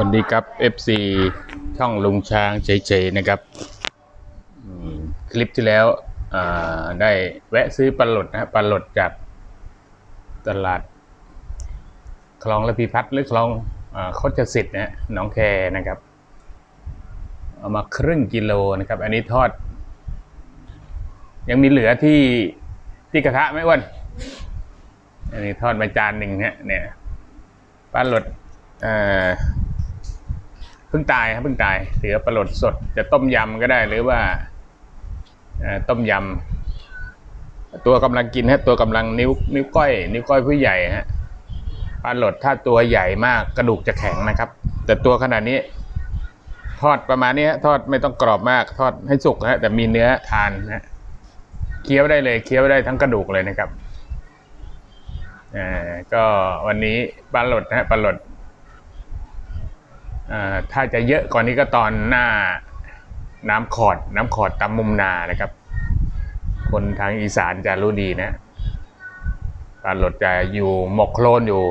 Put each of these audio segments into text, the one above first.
วันนี้ครับ FC ช่องลุงช้างเฉยๆนะครับคลิปที่แล้วได้แวะซื้อปลาหลดนะปลาหลดจากตลาด คลองระพีพัฒน์หรือคลองอโคจสิทธิ์นะหน้องแคนะครับ เอามาครึ่งกิโลนะครับ อันนี้ทอด ยังมีเหลือที่ที่กระทะไหมอ้วนอันนี้ทอดมาจานหนึ่งฮะเนี่ยปลาหลดอ่อเพิ่งตายครับเพิ่งตายถือปลาหลดสดจะต้มยำก็ได้หรือว่าต้มยำตัวกำลังกินฮะตัวกำลังนิ้วนิ้วก้อย นิ้วก้อยผู้ใหญ่ฮะปลาหลดถ้าตัวใหญ่มากกระดูกจะแข็งนะครับ แต่ตัวขนาดนี้ ทอดประมาณนี้ทอดไม่ต้องกรอบมากทอดให้สุกฮะแต่มีเนื้อทานฮะเคี้ยวได้เลยเคี้ยวได้ทั้งกระดูกเลยนะครับอ่าก็วันนี้ปลาหลดนะฮะปลาหลดอ่า ถ้าจะเยอะกว่านนี้ก็ตอนหน้าน้ำขอดน้ำขอดตามมุมนานะครับ คนทางอีสานจะรู้ดีนะปลาหลดจะอยู่หมกโคลนอยู่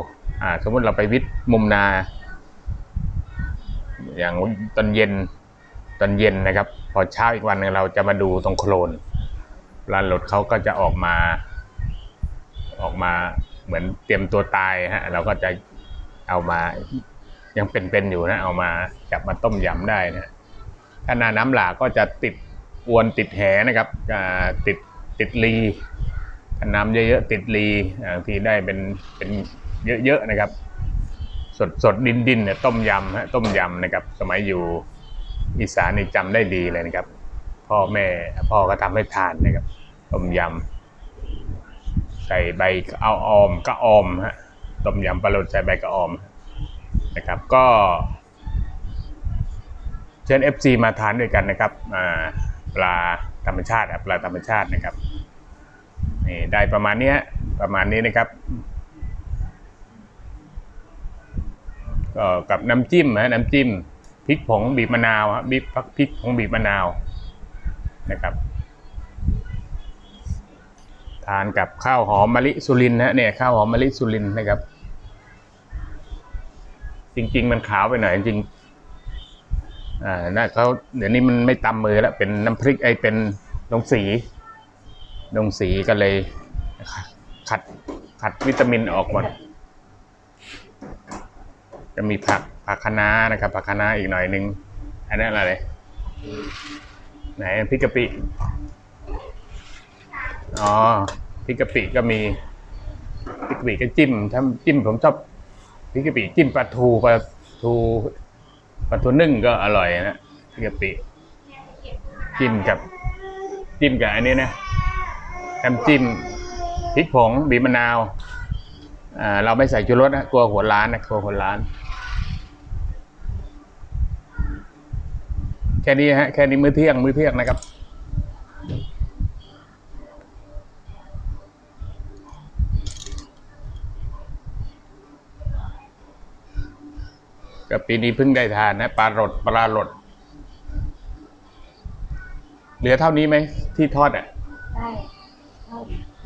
สมมติเราไปวิทย์มุมนา อย่างตอนเย็นตอนเย็นนะครับ พอเช้าอีกวันหนึงเราจะมาดูตรงโคลนปลาหลดเขาก็จะออกมา ออกมาเหมือนเตรียมตัวตายฮะเราก็จะเอามา ยังเป็นๆอยู่นะเอามาจับมาต้มยำได้นะถ้านาน้ำหลากก็จะติดอวนติดแหนะครับอ่าติดติดลีถ้าน้ำเยอะๆติดลีบางทีได้เป็นเป็นเยอะๆนะครับ สดสดดินดินเนี่ยต้มยำฮะต้มยำนะครับ สมัยอยู่อีสานนี่จำได้ดีเลยนะครับ พ่อแม่พ่อก็ทำให้ทานนะครับ ต้มยำใส่ใบเอาออมก็ออมฮะต้มยำปลาหลดใส่ใบกระออม นะครับก็เชิญ FC มาทานด้วยกันนะครับปลาธรรมชาติปลาธรรมชาตินะครับนี่ได้ประมาณนี้ประมาณนี้นะครับก็กับน้ำจิ้มฮะน้ำจิ้มพริกผงบีบมะนาวฮะบีบพริกผงบีบมะนาวนะครับ ทานกับข้าวหอมมะลิสุรินนะเนี่ยข้าวหอมมะลิสุรินนะครับ จริง ๆ มันขาวไปหน่อยจริงอ่าน่าเขาเดี๋ยวนี้มันไม่ตำมือแล้วเป็นน้ำพริกไอเป็นลงสีลงสีก็เลย ขัดขัดวิตามินออกหมดจะมีผักผักคะน้านะครับ ผักคะน้าอีกหน่อยหนึงอันนั้นอะไร ไหนพริกกะปิ อ๋อพริกกะปิก็มีพริกกะปิก็จิ้มถ้าจิ้มผมชอบ พริกกะปิจิ้มปลาทูปลาทูปลาทูนึ่งก็อร่อยนะพริกกะปิจิ้มกับจิ้มกับอันนี้นะน้ำจิ้มพริกผงบีบมะนาวเราไม่ใส่ชูรสนะกลัวหัวร้านนะกลัวหัวร้าน แค่นี้ฮะแค่นี้มื้อเที่ยงมื้อเที่ยงนะครับ ก็ปีนี้เพิ่งได้ทานนะปลาหลดปลาหลด เหลือเท่านี้ไหมที่ทอดอะได้ใช่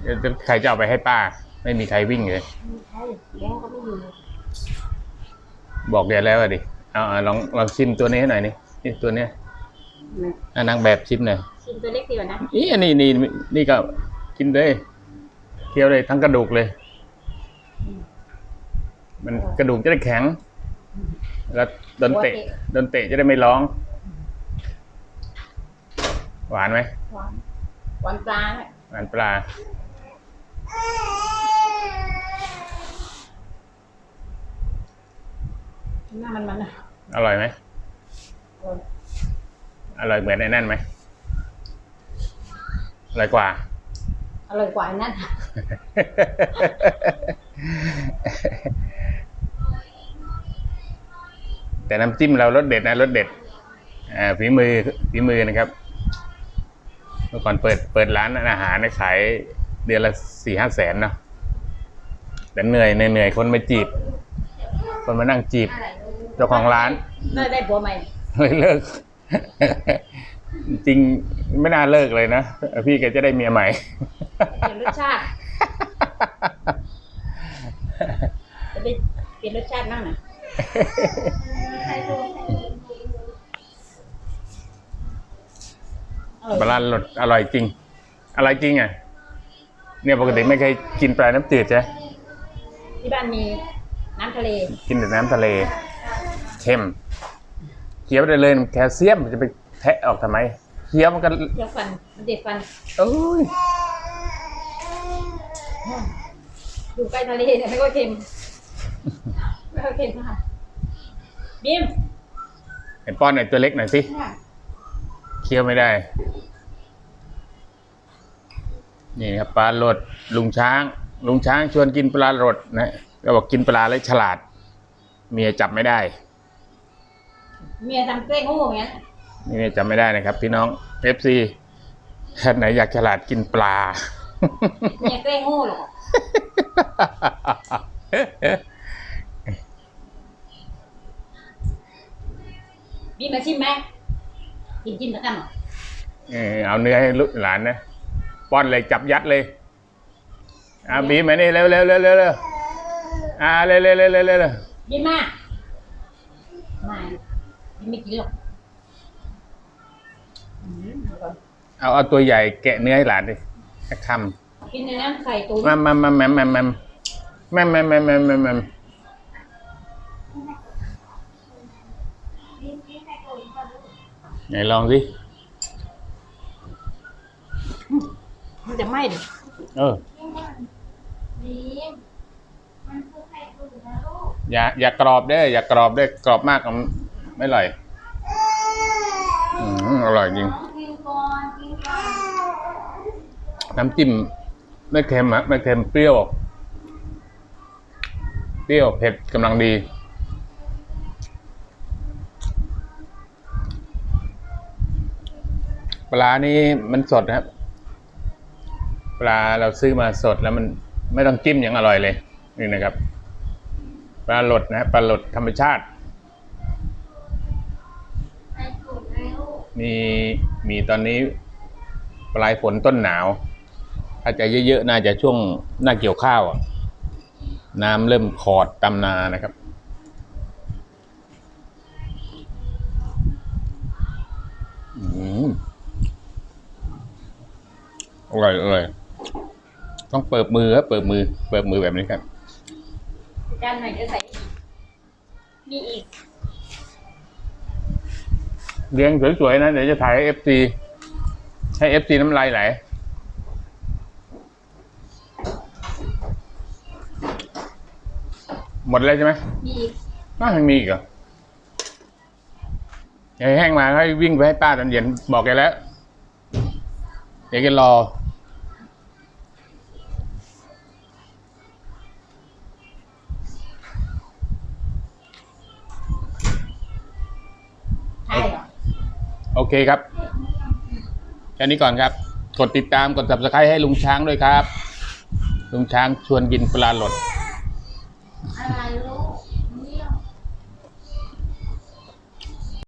เดี๋ยวใครจะเอาไปให้ป้า ไม่มีใครวิ่งเลยไม่ใช่เลี้ยงก็ไม่อยู่บอกเดี๋ยวแล้วอะดิเอาเอาลองลองชิมตัวนี้ให้หน่อยนี่นี่ตัวเนี้ยนะอะนางแบบชิมหน่อยชิมตัวเล็กดีกว่านะนี่อันนี้นี่นี่ก็กินเลยเคี้ยวเลยทั้งกระดูกเลย มันกระดูกจะได้แข็ง แล้วโดนเตะโดนเตะจะได้ไม่ร้อง หวานไหมหวานหวานปลาเนี่ยหวานปลาหน้ามันมันๆนะอร่อยไหมเอออร่อยเหมือนไอ้นั่นไหมอร่อยกว่าอร่อยกว่าอันนั้ แต่น้ำจิ้มเรารสเด็ดนะรสเด็ดอ่าฝีมือฝีมือนะครับ เมื่อก่อนเปิดเปิดร้านอาหารเนี่ยขายเดือนละสี่ห้าแสนเนาะแต่เหนื่อยเหนื่อยเหนื่อยคนมาจีบ คนมานั่งจีบ เจ้าของร้านได้ได้ผัวใหม่เลยเลิก จริงไม่น่าเลิกเลยนะพี่แกจะได้เมียใหม่เปลี่ยนรสชาติจะได้เปลี่ยนรสชาติบ้างนะอร่อย ปลาหลดอร่อยจริง อร่อยจริงอะ เนี่ยปกติไม่เคยกินปลาน้ำจืดใช่ไหมที่บ้านมีน้ำทะเล กินแต่น้ำทะเลเค็มเคี้ยวได้เลยมันแคลเซียมจะไปแทะออกทำไมเคี้ยวมันก็เคี้ยวฟันมันเด็ดฟันเอ้ยอยู่ใกล้ทะเลเนี่ยไม่ค่อยเค็มไม่ค่อยเค็มค่ะ บีมเห็นป้อนหน่อยตัวเล็กหน่อยสิเคี้ยวไม่ได้ นี่ครับปลาหลดลุงช้าง ลุงช้างชวนกินปลาหลดนะก็บอกกินปลาแล้วฉลาด เมียจับไม่ได้ เมียทำเกล้งโง่อย่างนั้นนี่เมียจำไม่ได้นะครับ พี่น้องเอฟซีท่านไหนอยากฉลาดกินปลาเมียเกล้งโง่หรอ บีมมาชิมไหมกินจิ้มแล้วกันเหรอเออเอาเนื้อให้ลูกหลานนะ ป้อนเลยจับยัดเลยอ่าบีมมานี่เร็วเร็วเร็วเร็วเร็วอ่าเร็วเร็วเร็วเร็วเร็วเร็วบีมมาไม่บีมไม่กินหรอกอืมอร่อยเอาเอาตัวใหญ่แกะเนื้อให้หลานดิสักคกินในน้ำไข่ตุ๋นำมามามามามามามามามามามามา ไหนลองสิ มันจะไหม้ดิเออ อย่าอย่ากรอบเด้ออย่ากรอบเด้อกรอบมากมันไม่อร่อยอืมอร่อยจริง น้ำจิ้มไม่เค็มอะไม่เค็มเปรี้ยว เปรี้ยวเผ็ดกำลังดี ปลานี่มันสดนะครับ ปลาเราซื้อมาสดแล้วมันไม่ต้องจิ้มอย่างอร่อยเลยนี่นะครับ ปลาหลดนะปลาหลดธรรมชาติ มีมีตอนนี้ปลายฝนต้นหนาว ถ้าจะเยอะๆน่าจะช่วงหน้าเกี่ยวข้าวน้ำเริ่มขอดตำนานะครับอืม อร่อยอร่อยต้องเปิดมือครับเปิดมือ เปิดมือแบบนี้ครับจานไหนจะใส่อีกมีอีกเรียงสวยๆนะเดี๋ยวจะถ่ายให้เอฟซีให้เอฟซีน้ำลายไหลหมดแล้วใช่ไหมมีอีกน่ายังมีอีกเหรออย่าให้แห้งมาให้วิ่งไปให้ป้าตอนเย็นบอกแกแล้ว เดี๋ยวแกรอ ใช่เหรอ โอเคครับ แค่นี้ก่อนครับ กดติดตาม กด subscribe ให้ลุงช้างด้วยครับ ลุงช้างชวนกินปลาหลดอะไรลูก